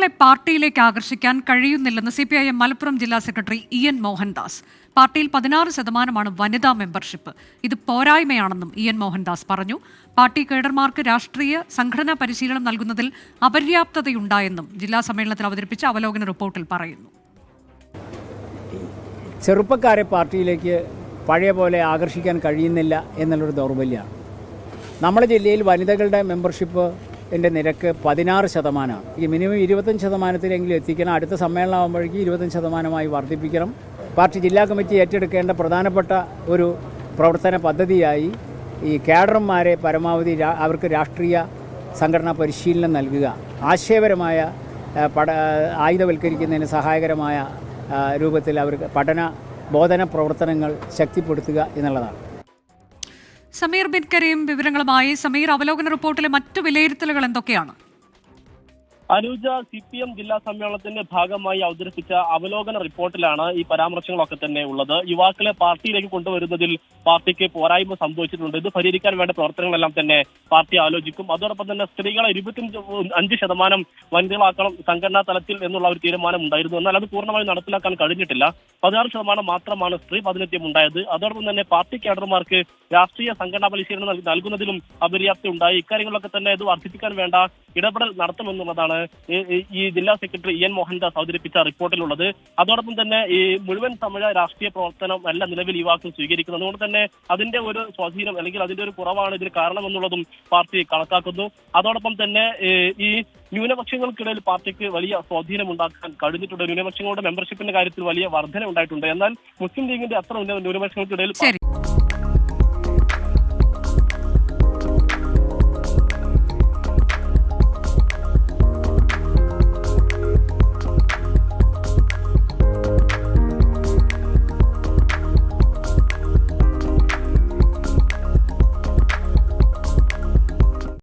യുവാക്കളെ പാർട്ടിയിലേക്ക് ആകർഷിക്കാൻ കഴിയുന്നില്ലെന്ന് C P I M Malappuram ജില്ലാ സെക്രട്ടറി ഇ എൻ മോഹൻദാസ്. പാർട്ടിയിൽ പതിനാറ് ശതമാനമാണ് വനിതാ മെമ്പർഷിപ്പ്. ഇത് പോരായ്മയാണെന്നും ഇ എൻ മോഹൻദാസ് പറഞ്ഞു. പാർട്ടി കേഡർമാർക്ക് രാഷ്ട്രീയ സംഘടനാ പരിശീലനം നൽകുന്നതിൽ അപര്യാപ്തതയുണ്ടായെന്നും ജില്ലാ സമ്മേളനത്തിൽ അവതരിപ്പിച്ച അവലോകന റിപ്പോർട്ടിൽ പറയുന്നു. ചെറുപ്പക്കാരെ പാർട്ടിയിലേക്ക് പഴയ പോലെ ആകർഷിക്കാൻ കഴിയുന്നില്ല എന്നുള്ളൊരു ദൗർബല്യമാണ് നമ്മുടെ ജില്ലയിൽ വനിതകളുടെ മെമ്പർഷിപ്പ് എന്റെ നിരക്ക് പതിനാറ് ശതമാനമാണ്. ഈ മിനിമം ഇരുപത്തഞ്ച് ശതമാനത്തിലെങ്കിലും എത്തിക്കണം. അടുത്ത സമ്മേളനം ആകുമ്പോഴേക്കും ഇരുപത്തഞ്ച് ശതമാനമായി വർദ്ധിപ്പിക്കണം. പാർട്ടി ജില്ലാ കമ്മിറ്റി ഏറ്റെടുക്കേണ്ട പ്രധാനപ്പെട്ട ഒരു പ്രവർത്തന പദ്ധതിയായി ഈ കാഡർമാരെ പരമാവധി അവർക്ക് രാഷ്ട്രീയ സംഘടനാ പരിശീലനം നൽകുക. ആശയപരമായ പഠ ആയുധവൽക്കരിക്കുന്നതിന് സഹായകരമായ രൂപത്തിൽ അവർക്ക് പഠന ബോധന പ്രവർത്തനങ്ങൾ ശക്തിപ്പെടുത്തുക എന്നുള്ളതാണ്. സമീർ ബിൻകരയും കരീം വിവരങ്ങളുമായി സമീർ അവലോകന റിപ്പോർട്ടിലെ മറ്റു വിലയിരുത്തലുകൾ എന്തൊക്കെയാണ്? അനൂജ സി പി എം ജില്ലാ സമ്മേളനത്തിന്റെ ഭാഗമായി അവതരിപ്പിച്ച അവലോകന റിപ്പോർട്ടിലാണ് ഈ പരാമർശങ്ങളൊക്കെ തന്നെ ഉള്ളത്. യുവാക്കളെ പാർട്ടിയിലേക്ക് കൊണ്ടുവരുന്നതിൽ പാർട്ടിക്ക് പോരായ്മ സംഭവിച്ചിട്ടുണ്ട്. ഇത് പരിഹരിക്കാൻ വേണ്ട പ്രവർത്തനങ്ങളെല്ലാം തന്നെ പാർട്ടി ആലോചിക്കും. അതോടൊപ്പം തന്നെ സ്ത്രീകളെ ഇരുപത്തിയഞ്ച് അഞ്ച് ശതമാനം വനിതകളാക്കണം സംഘടനാ തലത്തിൽ എന്നുള്ള ഒരു തീരുമാനം ഉണ്ടായിരുന്നു. എന്നാൽ അത് പൂർണമായി നടപ്പിലാക്കാൻ കഴിഞ്ഞിട്ടില്ല. പതിനാറ് ശതമാനം മാത്രമാണ് സ്ത്രീ പ്രാതിനിധ്യം ഉണ്ടായത്. അതോടൊപ്പം തന്നെ പാർട്ടി കേഡർമാർക്ക് രാഷ്ട്രീയ സംഘടനാ പരിശീലനം നൽകുന്നതിലും അപര്യാപ്തി ഉണ്ടായി. ഇക്കാര്യങ്ങളൊക്കെ തന്നെ ഇത് വർദ്ധിപ്പിക്കാൻ വേണ്ട ഇടപെടൽ നടത്തുമെന്നുള്ളതാണ് ഈ- ജില്ലാ സെക്രട്ടറി ഇ എൻ മോഹൻദാസ് അവതരിപ്പിച്ച റിപ്പോർട്ടിലുള്ളത്. അതോടൊപ്പം തന്നെ ഈ മുഴുവൻ തമിഴ രാഷ്ട്രീയ പ്രവർത്തനം അല്ല നിലവിൽ യുവാക്കൾ സ്വീകരിക്കുന്നത്. അതുകൊണ്ട് തന്നെ അതിന്റെ ഒരു സ്വാധീനം അല്ലെങ്കിൽ അതിന്റെ ഒരു കുറവാണ് ഇതിന് കാരണമെന്നുള്ളതും പാർട്ടി കണക്കാക്കുന്നു. അതോടൊപ്പം തന്നെ ഈ ന്യൂനപക്ഷങ്ങൾക്കിടയിൽ പാർട്ടിക്ക് വലിയ സ്വാധീനം ഉണ്ടാക്കാൻ കഴിഞ്ഞിട്ടുണ്ട്. ന്യൂനപക്ഷങ്ങളുടെ മെമ്പർഷിപ്പിന്റെ കാര്യത്തിൽ വലിയ വർധന ഉണ്ടായിട്ടുണ്ട് എന്നാൽ മുസ്ലിം ലീഗിന്റെ അത്ര ന്യൂനപക്ഷങ്ങൾക്കിടയിൽ